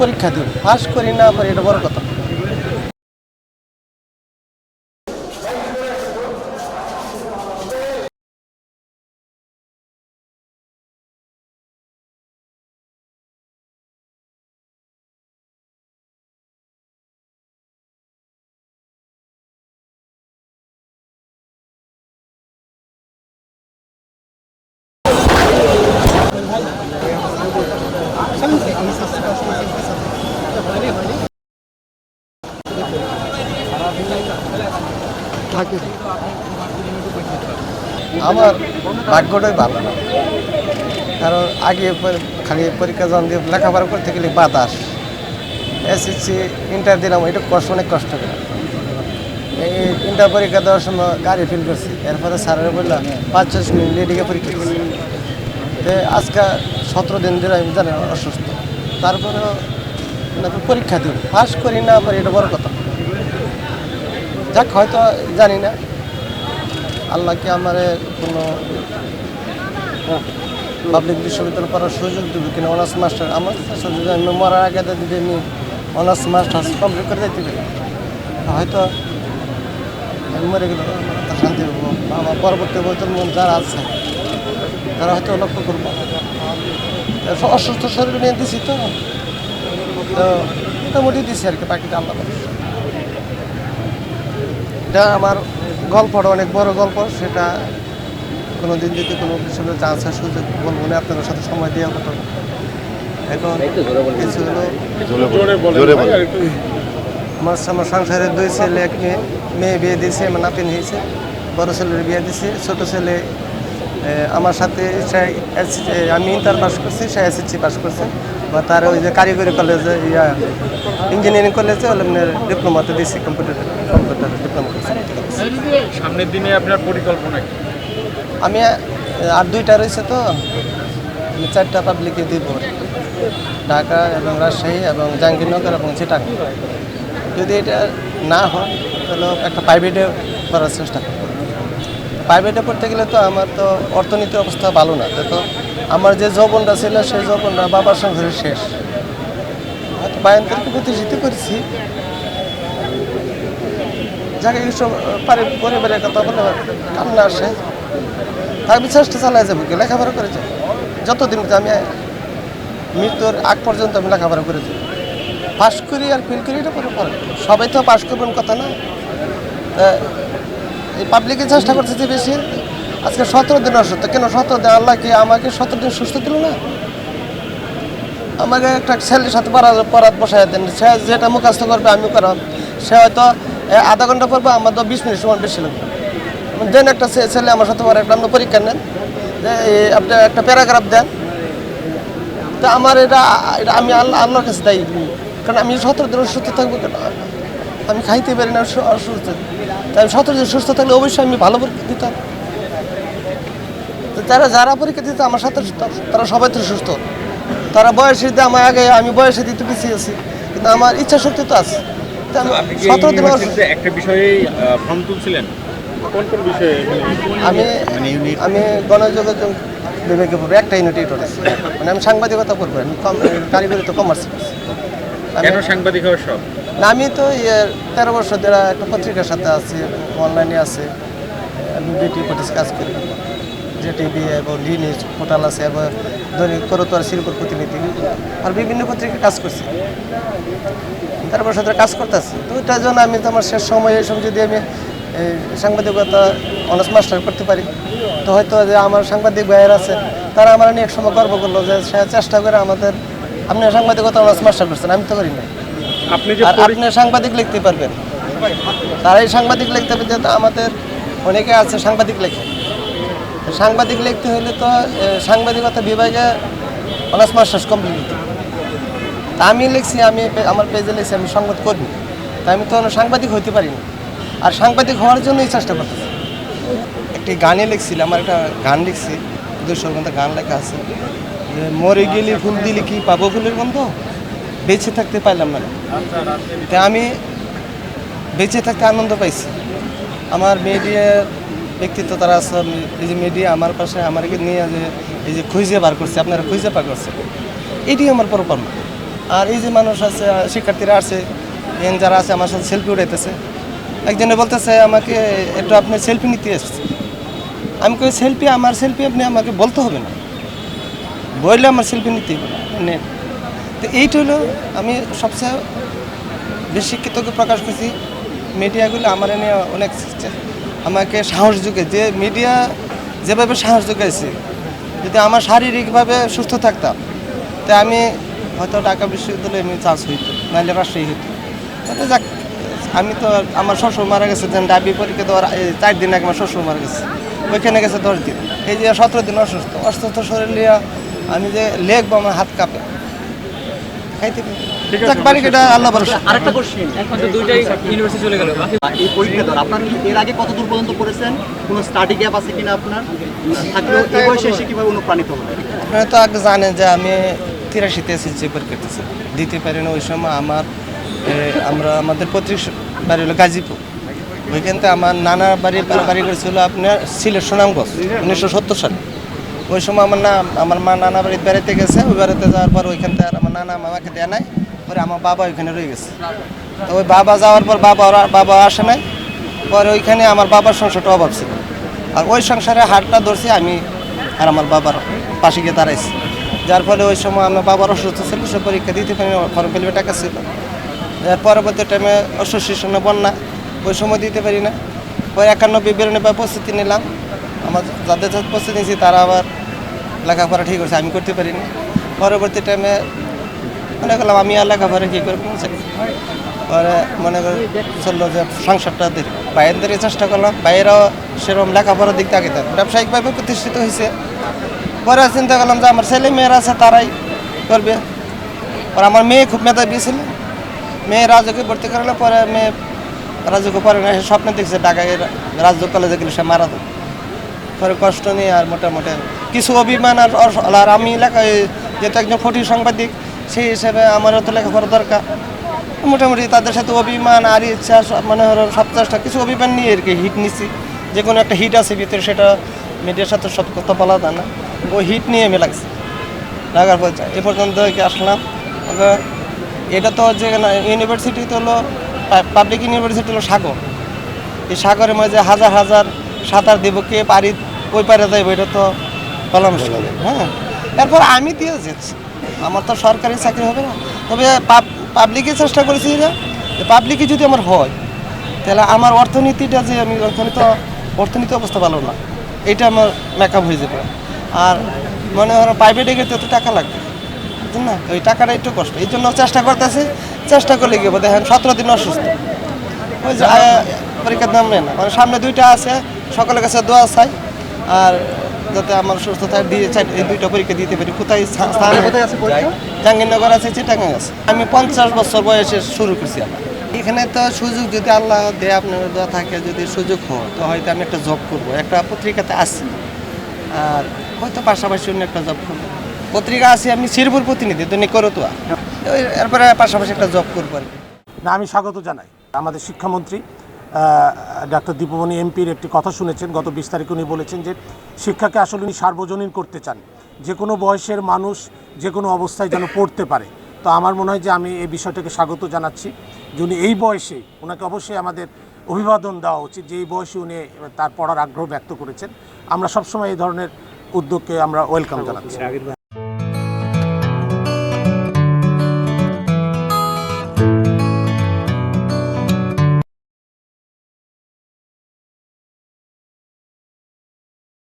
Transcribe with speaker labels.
Speaker 1: পরীক্ষা দিব। পাস করি না করি এটা বড় কথা। আমার ভাগ্যটাই ভালো না। কারণ আগে খালি পরীক্ষা যখন দিয়ে লেখাপড়া করতে গেলে বাতাস। এসএসসি ইন্টার দিলাম, এটা কষ্ট, অনেক কষ্ট করে। এই ইন্টার পরীক্ষা দেওয়ার সময় গাড়ি ফিল করছি। এরপরে স্যারের বললাম পাঁচ, ছয় মিনিট লেডিকে পরীক্ষা দিচ্ছি। তো আজকে সতেরো দিন ধরে আমি জানি অসুস্থ। তারপরেও পরীক্ষা দিব পাস করি না, পারি এটা বড় কথা। যাক, হয়তো জানি না। আল্লাহ কি আমার কোনো পাবলিক বিশ্ববিদ্যালয় পড়ার সুযোগ দেবে কিনা অনার্স মাস্টার আমার যদি আমি মরার আগে যদি আমি অনার্স মাস্টার্স কমপ্লিট করে দিতে পারি। হয়তো আমি মরে গেলে শান্তি পাবো। আমার পরবর্তী প্রজন্ম যারা আছে, তারা হয়তো লক্ষ্য করব। অসুস্থ শরীর নিয়ে দিছি তো। মোটামুটি দিছি আর কি, বাকিটা আল্লাহ। এটা আমার গল্পটা অনেক বড় গল্প সেটা কোনো দিন যদি কোনো কিছু চান্স হয় সুযোগ বলব না আপনাদের সাথে সময় দেওয়া হতো এখন কিছু হলো আমার আমার সংসারে দুই ছেলে এক মেয়ে। মেয়ে বিয়ে দিয়েছে আমার নাতিন হয়েছে বড় ছেলের বিয়ে দিয়েছে ছোট ছেলে আমার সাথে সে আমি ইন্টার পাস করছি সে এসএসসি পাস করছে। বা তার ওই যে কারিগরি কলেজে ইয়া ইঞ্জিনিয়ারিং কলেজে ডিপ্লোমাতে দিয়েছি কম্পিউটার
Speaker 2: সামনের দিনে আপনার পরিকল্পনা কি?
Speaker 1: আমি আর দুইটা রয়েছে তো। আমি চারটা পাবলিকে দিব। ঢাকা এবং রাজশাহী এবং জাহাঙ্গীরনগর এবং চিটাং যদি এটা না হয় তাহলে একটা প্রাইভেটে করার চেষ্টা করব। প্রাইভেটে পড়তে গেলে তো আমার তো অর্থনীতি অবস্থা ভালো না। তো আমার যে যৌবনটা ছিল সেই যৌবনটা বাবার সংসারে শেষ। হয়তো বায়ান্তরকে প্রতিষ্ঠিত করেছি। যাকে এইসব পারি পরিবারের কথা বলে কান্না আসে। আমি চেষ্টা চালাই যাব কি? লেখাপড়া করে যাব। যতদিন আমি মৃত্যুর আগ পর্যন্ত আমি লেখাপড়া করে পাস করি আর ফেল করি, এটা পরে পরে সবাই তো পাস করবেন কথা না। এই পাবলিকে চেষ্টা করছে যে বেশি। আজকে সতেরো দিন অসুস্থ। কেন সতেরো দিন? আল্লাহ কি আমাকে সতেরো দিন সুস্থ দিল না? আমাকে একটা ছেলের সাথে পড়াত বসাই দেন। সে যেটা মুখাস্ত করবে আমি করাম। সে হয়তো আধা ঘণ্টা পড়বে আমার তো বিশ মিনিট সময় বেশি লাগবে। দেন একটা ছেলে আমার সাথে পড়ে একটা পরীক্ষা নেন, যে আপনি একটা প্যারাগ্রাফ দেন। তা আমার এটা এটা আমি আল্লাহ আল্লাহর কাছে দায়ী। কারণ আমি সতেরো দিন সুস্থ থাকব কেন? আমি খাইতে পারি না অসুস্থ। তাই আমি সতেরো দিন সুস্থ থাকলে অবশ্যই আমি ভালো পরীক্ষা দিতাম। তারা যারা পরীক্ষা দিত আমার সাথে তারা সবাই তো সুস্থ। তারা বয়সে দিয়ে আমার আগে আমি বয়সে দিতে পিছিয়ে আছি। কিন্তু আমার ইচ্ছা শক্তি তো আছে। সতেরো দিন
Speaker 2: একটা বিষয়েই ফর্ম তুলছিলেন? কোন কোন বিষয়ে?
Speaker 1: আমি আমি গণযোগাযোগ বিভাগে পড়ব একটা ইউনিট আছে মানে আমি সাংবাদিকতা করব আমি কম কারিগরি তো কমার্স
Speaker 2: কেন সাংবাদিক হওয়ার সব
Speaker 1: না আমি তো ইয়ে তেরো বছর ধরে একটা পত্রিকার সাথে আছি অনলাইনে আছে। আমি বিটি পটিস কাজ করি। যে টিভি এবং ডি নিউজ পোর্টাল আছে এবং দৈনিক করতোয়ার শিল্পর প্রতিনিধি। আর বিভিন্ন পত্রিকায় কাজ করছি। তারপর সাথে কাজ করতেছি। তো ওইটার জন্য আমি তো আমার শেষ সময় এই সময় যদি আমি এই সাংবাদিকতা অনার্স মাস্টার করতে পারি তো হয়তো যে আমার সাংবাদিক ভাইয়ের আছে তারা আমার নিয়ে এক সময় গর্ব করল যে সে চেষ্টা করে আমাদের আপনি সাংবাদিকতা অনার্স মাস্টার করছেন আমি তো করি না
Speaker 2: আপনি
Speaker 1: আপনি সাংবাদিক লিখতে পারবেন। তারাই সাংবাদিক লিখতে পারবে যে আমাদের অনেকে আছে সাংবাদিক লেখে। সাংবাদিক লিখতে হলে তো সাংবাদিকতা বিভাগে অনার্স মাস্টার্স কমপ্লিট তা আমি লিখছি, আমি আমার পেজে লিখছি, আমি সংবাদ কর্মী তা আমি তো সাংবাদিক হতে পারি না। আর সাংবাদিক হওয়ার জন্যই চেষ্টা করতেছি। একটি গানে লিখছিলাম, আমার একটা গান লিখছি দুশো মতো গান লেখা আছে। যে, মরে গেলে ফুল দিলে কি পাবো ফুলের গন্ধ? বেঁচে থাকতে পারলাম না। তা আমি বেঁচে থাকতে আনন্দ পাইছি। আমার মিডিয়া ব্যক্তিত্ব তারা এই যে মিডিয়া আমার পাশে আমাকে নিয়ে যে, এই যে খুঁজে বার করছে, আপনারা খুঁজে বার করছে। এটি আমার পাওনা আর এই যে মানুষ আছে, শিক্ষার্থীরা আছে, এন যারা আছে, আমার সাথে সেলফি উঠাইতেছে। একজনে বলতেছে, আমাকে একটু আপনি সেলফি নিতে এসেছে আমি কই সেলফি আমার সেলফি আপনি আমাকে বলতে হবে না। বললে আমার সেলফি নিতে হবে তো এইটা হলো, আমি সবচেয়ে বেশি কৃতজ্ঞ প্রকাশ করছি। মিডিয়াগুলো আমার এনে অনেক আমাকে সাহস যোগে যে মিডিয়া যেভাবে সাহস যোগাইছে যদি আমার শারীরিকভাবে সুস্থ থাকতাম, তা আমি হয়তো ঢাকা বিশ্ববিদ্যালয়ে আমি চান্স হইতো নাহলে রাজশাহী হইতো। তবে যাক, আমি তো আমার শ্বশুর মারা গেছে, যেন ডাবি পরীক্ষা দেওয়ার চার দিন আগে আমার শ্বশুর মারা গেছে। ওইখানে গেছে দশ দিন। এই যে সতেরো দিন অসুস্থ অসুস্থ শরীর লিয়া আমি যে লেখবো আমার হাত কাঁপে। খাইতে পারি।
Speaker 2: ঠিক আছে,
Speaker 1: যাক বাড়ি কেটা আল্লাহ ভরসা।
Speaker 3: আরেকটা কোশ্চেন
Speaker 4: এখন তো দুইটাই ইউনিভার্সিটি চলে গেল
Speaker 3: এই পরীক্ষা দেওয়ার আপনার এর আগে কত দূর পর্যন্ত পড়েছেন? কোনো স্টাডি গ্যাপ আছে কিনা আপনার? থাকলেও এই বয়সে এসে কীভাবে অনুপ্রাণিত হলেন
Speaker 1: আপনারা তো আগে জানেন যে আমি তিরাশিতে এসেছি পরীক্ষা দিতেছি। দিতে পারি না ওই সময় আমার আমরা আমাদের পৈতৃক বাড়ি হলো গাজীপুর। ওইখান থেকে আমার নানা বাড়ি বাড়ি করেছিল আপনার সিলেট সুনামগঞ্জ উনিশশো সত্তর সালে। ওই সময় আমার না আমার মা নানা বাড়িতে বেড়াতে গেছে, ওই বেড়াতে যাওয়ার পর ওইখান থেকে আমার নানা মামাকে দেয় নাই, পরে আমার বাবা ওইখানে রয়ে গেছে। তো ওই বাবা যাওয়ার পর বাবা বাবা আসে নাই, পরে ওইখানে আমার বাবার সংসারটা অভাব ছিল। আর ওই সংসারে হাটটা ধরছি আমি আর আমার বাবার পাশে গিয়ে দাঁড়াইছি। যার ফলে ওই সময় আমার বাবার অসুস্থ ছিল, সে পরীক্ষা দিতে পারি ফর্ম ফেলবে টাকা ছিল। পরবর্তী টাইমে অসুস্থ বন্যা, ওই সময় দিতে পারি না। পরে একানব্বই, বিরানব্বই প্রস্তুতি নিলাম। আমার যাদের যাদের প্রস্তুতি নিয়েছি, তারা আবার লেখাপড়া ঠিক করছে, আমি করতে পারিনি। পরবর্তী টাইমে মনে করলাম আমি আর লেখাপড়া কী করে পৌঁছে পরে মনে করে চলল যে সংসারটা দেখি বাইরের চেষ্টা করলাম, বাইরেও সেরকম লেখাপড়ার দিক থেকে তার ব্যবসায়িকভাবে প্রতিষ্ঠিত হয়েছে। পরে চিন্তা করলাম যে আমার ছেলে মেয়েরা আছে, তারাই করবে। আর আমার মেয়ে খুব মেধাবী ছিল। মেয়ে রাজকে ভর্তি করালে পরে মেয়ে রাজকে পরে স্বপ্নে দেখছে, ঢাকায় রাজ্য কলেজে গেলে সে মারা দেবে পরে কষ্ট নেই আর মোটামুটি কিছু অভিমান আর আর আমি লেখা যেহেতু একজন ফটিক সাংবাদিক, সেই হিসেবে আমারও তো লেখাপড়া দরকার। মোটামুটি তাদের সাথে অভিমান আর ইচ্ছা মানে হলো চেষ্টা, কিছু অভিমান নিয়ে আর কি হিট নিছি। যে কোনো একটা হিট আছে ভিতরে, সেটা মিডিয়ার সাথে সব কথা বলা যায় না। ওই হিট নিয়ে আমি লাগছে। লাগার পর এ পর্যন্ত কি আসলাম? এটা তো যে ইউনিভার্সিটি তো হলো পাবলিক ইউনিভার্সিটি হলো সাগর। এই সাগরের মাঝে হাজার হাজার সাঁতার দিব কে পারি ওই পারে যাইব এটা তো বলা মুশকিল। হ্যাঁ তারপর আমি দিয়ে যাচ্ছি আমার তো সরকারি চাকরি হবে না। তবে পাবলিকে চেষ্টা করেছি যে পাবলিকে যদি আমার হয় তাহলে আমার অর্থনীতিটা যে আমি অর্থনীতি অর্থনীতি অবস্থা ভালো না। এটা আমার মেকআপ হয়ে যাবে। আর মনে হয় প্রাইভেটে গেলে তো টাকা লাগবে। বুঝলেন না? ওই টাকাটা একটু কষ্ট। এই জন্য চেষ্টা করতেছি। চেষ্টা করলে গিয়ে দেখেন সতেরো দিন অসুস্থ। ওই যে পরীক্ষার দাম নেই না। মানে সামনে দুইটা আছে। সকলের কাছে দোয়া চাই। আর যাতে আমার সুস্থতা দিয়ে চাই এই দুইটা পরীক্ষা দিতে পারি। কোথায় স্থান
Speaker 3: কোথায় আছে পরীক্ষা?
Speaker 1: জাহাঙ্গীরনগর আছে চিটাগাং আছে। আমি পঞ্চাশ বছর বয়সে শুরু করছি আমার। এখানে তো সুযোগ যদি আল্লাহ দেয় আপনার দেওয়া থাকে যদি সুযোগ হয় তো হয়তো আমি একটা জব করব। একটা পত্রিকাতে আছি। আর হয়তো পাশাপাশি অন্য একটা জব করব। পত্রিকা আছি আমি শিরপুর প্রতিনিধি তো নিকরতুয়া ওই এরপরে পাশাপাশি একটা জব করব আর কি।
Speaker 5: না আমি স্বাগত জানাই। আমাদের শিক্ষামন্ত্রী ডাক্তার দীপমণি এমপির একটি কথা শুনেছেন, গত বিশ তারিখে উনি বলেছেন যে শিক্ষাকে আসলে উনি সার্বজনীন করতে চান। যে কোনো বয়সের মানুষ যে কোনো অবস্থায় যেন পড়তে পারে। তো আমার মনে হয় যে আমি এই বিষয়টাকে স্বাগত জানাচ্ছি যে উনি এই বয়সে ওনাকে অবশ্যই আমাদের অভিবাদন দেওয়া উচিত যে এই বয়সে উনি তার পড়ার আগ্রহ ব্যক্ত করেছেন। আমরা সবসময় এই ধরনের উদ্যোগকে আমরা ওয়েলকাম জানাচ্ছি।